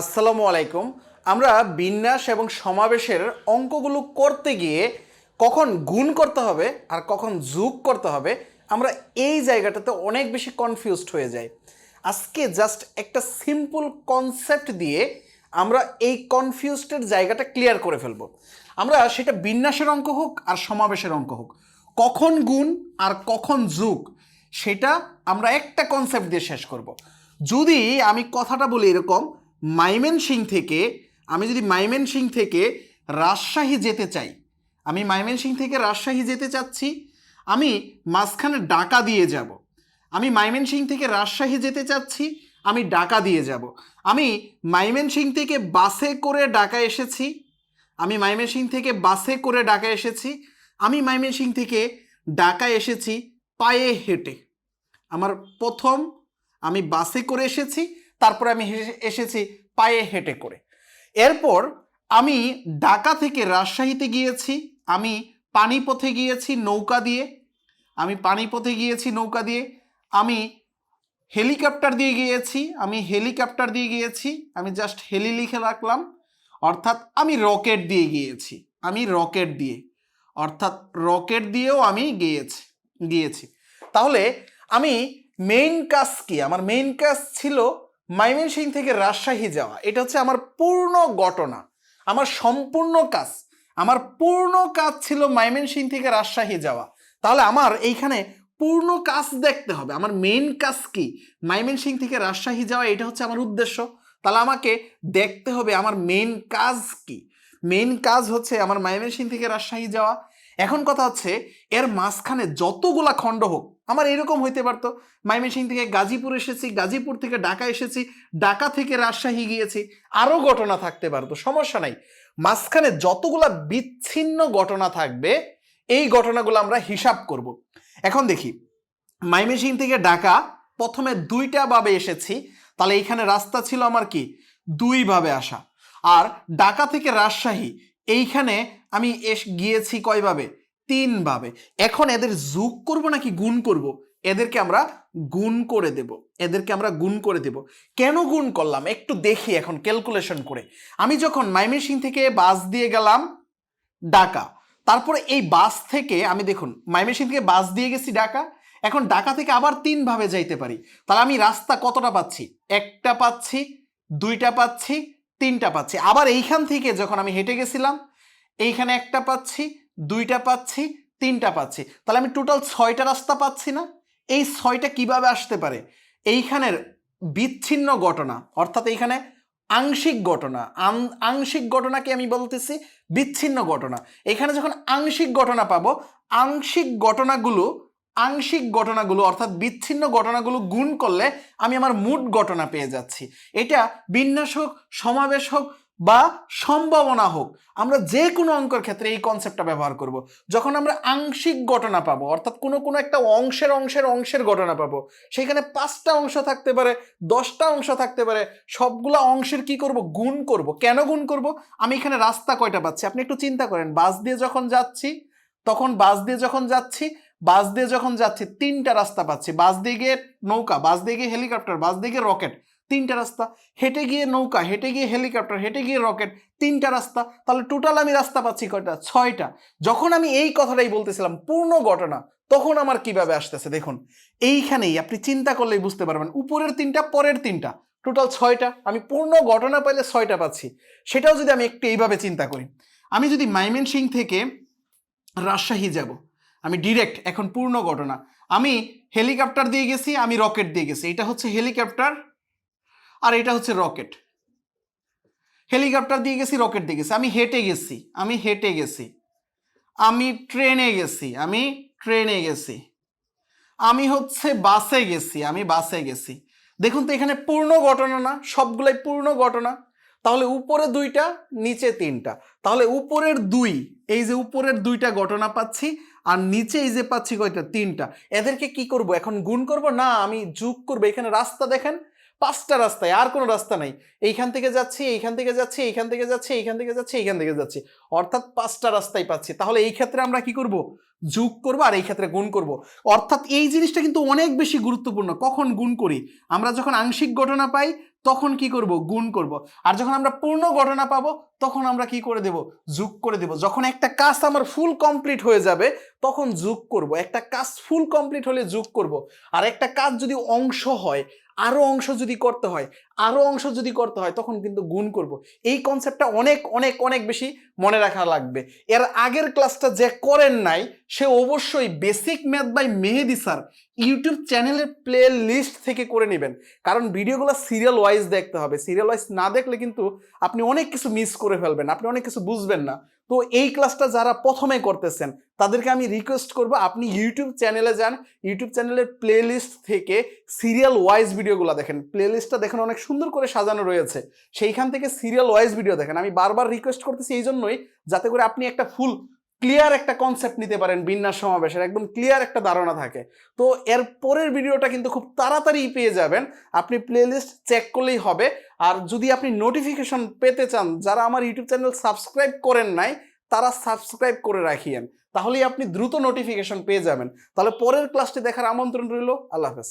আসসালামু আলাইকুম। আমরা বিন্যাস এবং সমাবেশের অঙ্কগুলো করতে গিয়ে কখন গুণ করতে হবে আর কখন যোগ করতে হবে, আমরা এই জায়গাটাতে অনেক বেশি কনফিউজড হয়ে যাই। আজকে জাস্ট একটা সিম্পল কনসেপ্ট দিয়ে আমরা এই কনফিউজডের জায়গাটা ক্লিয়ার করে ফেলব। আমরা সেটা বিন্যাসের অঙ্ক হোক আর সমাবেশের অঙ্ক হোক, কখন গুণ আর কখন যোগ, সেটা আমরা একটা কনসেপ্ট দিয়ে শেষ করব। যদি আমি কথাটা বলি এরকম মাইমেন সিং থেকে, আমি যদি মাইমেন সিং থেকে রাজশাহী যেতে চাই, আমি মাইমেন সিং থেকে রাজশাহী যেতে চাচ্ছি, আমি মাঝখানে ডাকা দিয়ে যাব। আমি মাইমেন সিং থেকে রাজশাহী যেতে চাচ্ছি, আমি ডাকা দিয়ে যাব। আমি মাইমেন সিং থেকে বাসে করে ডাকা এসেছি, আমি মাইমেন সিং থেকে বাসে করে ডাকা এসেছি, আমি মাইমেন সিং থেকে ডাকা এসেছি পায়ে হেঁটে। আমার প্রথম, আমি বাসে করে এসেছি তারপরে আমি এসেছি পায়ে হেঁটে করে। এরপর আমি ঢাকা থেকে রাজশাহীতে গিয়েছি, আমি পানিপথে গিয়েছি নৌকা দিয়ে, আমি পানিপথে গিয়েছি নৌকা দিয়ে, আমি হেলিকপ্টার দিয়ে গিয়েছি, আমি হেলিকপ্টার দিয়ে গিয়েছি, আমি জাস্ট হেলি লিখে রাখলাম, অর্থাৎ আমি রকেট দিয়ে গিয়েছি, আমি রকেট দিয়ে, অর্থাৎ রকেট দিয়েও আমি গিয়েছি গিয়েছি। তাহলে আমি মেইন কাজ কি? আমার মেইন কাজ ছিল ময়মনসিং থেকে রাজশাহী যাওয়া, এটা হচ্ছে আমার পূর্ণ ঘটনা, আমার সম্পূর্ণ কাজ। আমার পূর্ণ কাজ ছিল ময়মনসিং থেকে রাজশাহী যাওয়া। তাহলে আমার এইখানে পূর্ণ কাজ দেখতে হবে। আমার মেন কাজ কি? ময়মনসিং থেকে রাজশাহী যাওয়া, এটা হচ্ছে আমার উদ্দেশ্য। তাহলে আমাকে দেখতে হবে আমার মেন কাজ কি? মেন কাজ হচ্ছে আমার ময়মনসিং থেকে রাজশাহী যাওয়া। এখন কথা হচ্ছে, এর মাঝখানে যতগুলা খণ্ড হোক আমার এরকম হইতে পারতো। ময়মনসিং থেকে গাজীপুর এসেছি, গাজীপুর থেকে ঢাকা এসেছি, ঢাকা থেকে রাজশাহী গিয়েছি, আরও ঘটনা থাকতে পারতো, সমস্যা নাই। মাঝখানে যতগুলা বিচ্ছিন্ন ঘটনা থাকবে, এই ঘটনাগুলো আমরা হিসাব করব। এখন দেখি মাইমেসিং থেকে ঢাকা প্রথমে দুইটা ভাবে এসেছি, তাহলে এইখানে রাস্তা ছিল আমার কি? দুইভাবে আসা। আর ঢাকা থেকে রাজশাহী, এইখানে আমি এস, গিয়েছি কয়ভাবে তিনভাবে। এখন এদের যোগ করব নাকি গুণ করব? এদেরকে আমরা গুণ করে দেব। এদেরকে আমরা গুণ করে দেব। কেন গুণ করলাম? একটু দেখি এখন ক্যালকুলেশন করে। আমি যখন মাইমেসিং থেকে বাস দিয়ে গেলাম, ঢাকা। তারপরে এই বাস থেকে, আমি দেখুন মাইমেসিং থেকে বাস দিয়ে গেছি ঢাকা। এখন ঢাকা থেকে আবার তিনভাবে যাইতে পারি। তাহলে আমি রাস্তা কতটা পাচ্ছি? একটা পাচ্ছি, দুইটা পাচ্ছি, তিনটা পাচ্ছি। আবার এইখান থেকে যখন আমি হেঁটে গেছিলাম, এইখানে একটা পাচ্ছি দুইটা পাচ্ছি, তিনটা পাচ্ছি। তাহলে আমি টোটাল ছয়টা রাস্তা পাচ্ছি না? এই ছয়টা কীভাবে আসতে পারে? এইখানের বিচ্ছিন্ন ঘটনা, অর্থাৎ এইখানে আংশিক ঘটনা আংশিক ঘটনাকে আমি বলতেছি বিচ্ছিন্ন ঘটনা। এখানে যখন আংশিক ঘটনা পাবো, আংশিক ঘটনাগুলো আংশিক ঘটনাগুলো, অর্থাৎ বিচ্ছিন্ন ঘটনাগুলো গুণ করলে আমি আমার মুড ঘটনা পেয়ে যাচ্ছি। এটা বিন্যাস হোক, সমাবেশ হোক বা সম্ভাবনা হোক, আমরা যে কোনো অঙ্কের ক্ষেত্রে এই কনসেপ্টটা ব্যবহার করব। যখন আমরা আংশিক ঘটনা পাবো, অর্থাৎ কোনো কোনো একটা অংশের অংশের অংশের ঘটনা পাবো, সেখানে পাঁচটা অংশ থাকতে পারে, দশটা অংশ থাকতে পারে, সবগুলা অংশের কি করব? গুণ করব। কেন গুণ করব? আমি এখানে রাস্তা কয়টা পাচ্ছি? আপনি একটু চিন্তা করেন। বাস দিয়ে যখন যাচ্ছি, তখন বাস দিয়ে যখন যাচ্ছি বাস দিয়ে যখন যাচ্ছি, তিনটা রাস্তা পাচ্ছি। বাস দিয়ে গিয়ে নৌকা বাস দিয়ে গিয়ে হেলিকপ্টার বাস দিয়ে গিয়ে রকেট তিনটা রাস্তা, হেঁটে গিয়ে নৌকা, হেঁটে গিয়ে হেলিকপ্টার, হেঁটে গিয়ে রকেট, তিনটা রাস্তা, তাহলে টোটাল আমি রাস্তা পাচ্ছি কয়টা? ছয়টা। যখন আমি এই কথাটাই বলতেছিলাম, পূর্ণ ঘটনা, তখন আমার কীভাবে আসতেছে দেখুন, এইখানেই আপনি চিন্তা করলেই বুঝতে পারবেন, উপরের তিনটা, পরের তিনটা টোটাল ছয়টা, আমি পূর্ণ ঘটনা পাইলে ছয়টা পাচ্ছি। সেটাও যদি আমি একটু এইভাবে চিন্তা করি, আমি যদি মাইমেনসিং থেকে রাজশাহী যাব, আমি ডিরেক্ট এখন পূর্ণ ঘটনা, আমি হেলিকপ্টার দিয়ে গেছি, আমি রকেট দিয়ে গেছি, এটা হচ্ছে হেলিকপ্টার আর এটা হচ্ছে রকেট। হেলিকপ্টার দিয়ে গেছি, রকেট দিয়ে গেছি। আমি হেঁটে গেছি, আমি হেঁটে গেছি। আমি ট্রেনে গেছি, আমি ট্রেনে গেছি। আমি হচ্ছে বাসে গেছি, আমি বাসে গেছি। দেখুন তো এখানে পূর্ণ ঘটনা না, সবগুলাই পূর্ণ ঘটনা। তাহলে উপরে দুইটা, নিচে তিনটা। তাহলে উপরের দুই, এই যে উপরের দুইটা ঘটনা পাচ্ছি, আর নিচে এই যে পাচ্ছি কয়টা? তিনটা। এদেরকে কি করব, এখন গুণ করব? না, আমি যোগ করব। এখানে রাস্তা দেখেন পাঁচটা রাস্তায়, আর কোনো রাস্তা নাই। এইখান থেকে যাচ্ছি, এইখান থেকে যাচ্ছি, এইখান থেকে যাচ্ছি, এইখান থেকে যাচ্ছি, এইখান থেকে যাচ্ছি। অর্থাৎ পাঁচটা রাস্তায় পাচ্ছি। তাহলে এই ক্ষেত্রে আমরা কি করব? যোগ করব আর এই ক্ষেত্রে গুণ করব। অর্থাৎ এই জিনিসটা কিন্তু অনেক বেশি গুরুত্বপূর্ণ। কখন গুণ করি? আমরা যখন আংশিক ঘটনা পাই, তখন কি করব? গুণ করব। আর যখন আমরা পূর্ণ ঘটনা পাবো, তখন আমরা কি করে দেব? যোগ করে দেব। যখন একটা কাজ আমার ফুল কমপ্লিট হয়ে যাবে, তখন যোগ করব। একটা কাজ ফুল কমপ্লিট হলে যোগ করব। আর একটা কাজ যদি অংশ হয় আরও অংশ যদি করতে হয় আরও অংশ যদি করতে হয়, তখন কিন্তু গুণ করব। এই কনসেপ্টটা অনেক অনেক অনেক বেশি মনে রাখা লাগবে। এর আগের ক্লাসটা যে করেন নাই সে অবশ্যই basic math by Mehedi sir YouTube চ্যানেলের প্লে লিস্ট থেকে করে নেবেন। কারণ ভিডিওগুলো সিরিয়াল ওয়াইজ দেখতে হবে। সিরিয়াল ওয়াইজ না দেখলে কিন্তু আপনি অনেক কিছু মিস করে ফেলবেন। আপনি অনেক কিছু বুঝবেন না। তো এই ক্লাসটা যারা প্রথমে করতেছেন, তাদেরকে আমি রিকোয়েস্ট করব আপনি ইউটিউব চ্যানেলে যান। ইউটিউব চ্যানেলের প্লে লিস্ট থেকে সিরিয়াল ওয়াইজ ভিডিওগুলো দেখেন। প্লে লিস্টটা দেখেন অনেক সুন্দর করে সাজানো রয়েছে। সেইখান থেকে সিরিয়াল ওয়াইজ ভিডিও দেখেন। আমি বারবার রিকোয়েস্ট করতেছি এই জন্যই যাতে করে আপনি একটা ফুল ক্লিয়ার একটা কনসেপ্ট নিতে পারেন বিন্যাস সমাবেশের, একদম ক্লিয়ার একটা ধারণা থাকে। তো এর পরের ভিডিওটা কিন্তু খুব তাড়াতাড়ি পেয়ে যাবেন। আপনি প্লেলিস্ট চেক করলেই হবে। আর যদি আপনি নোটিফিকেশন পেতে চান, যারা আমার ইউটিউব চ্যানেল সাবস্ক্রাইব করেন নাই, তারা সাবস্ক্রাইব করে রাখিয়েন। তাহলেই আপনি দ্রুত নোটিফিকেশন পেয়ে যাবেন। তাহলে পরের ক্লাসটি দেখার আমন্ত্রণ রইল। আল্লাহ হাফেজ।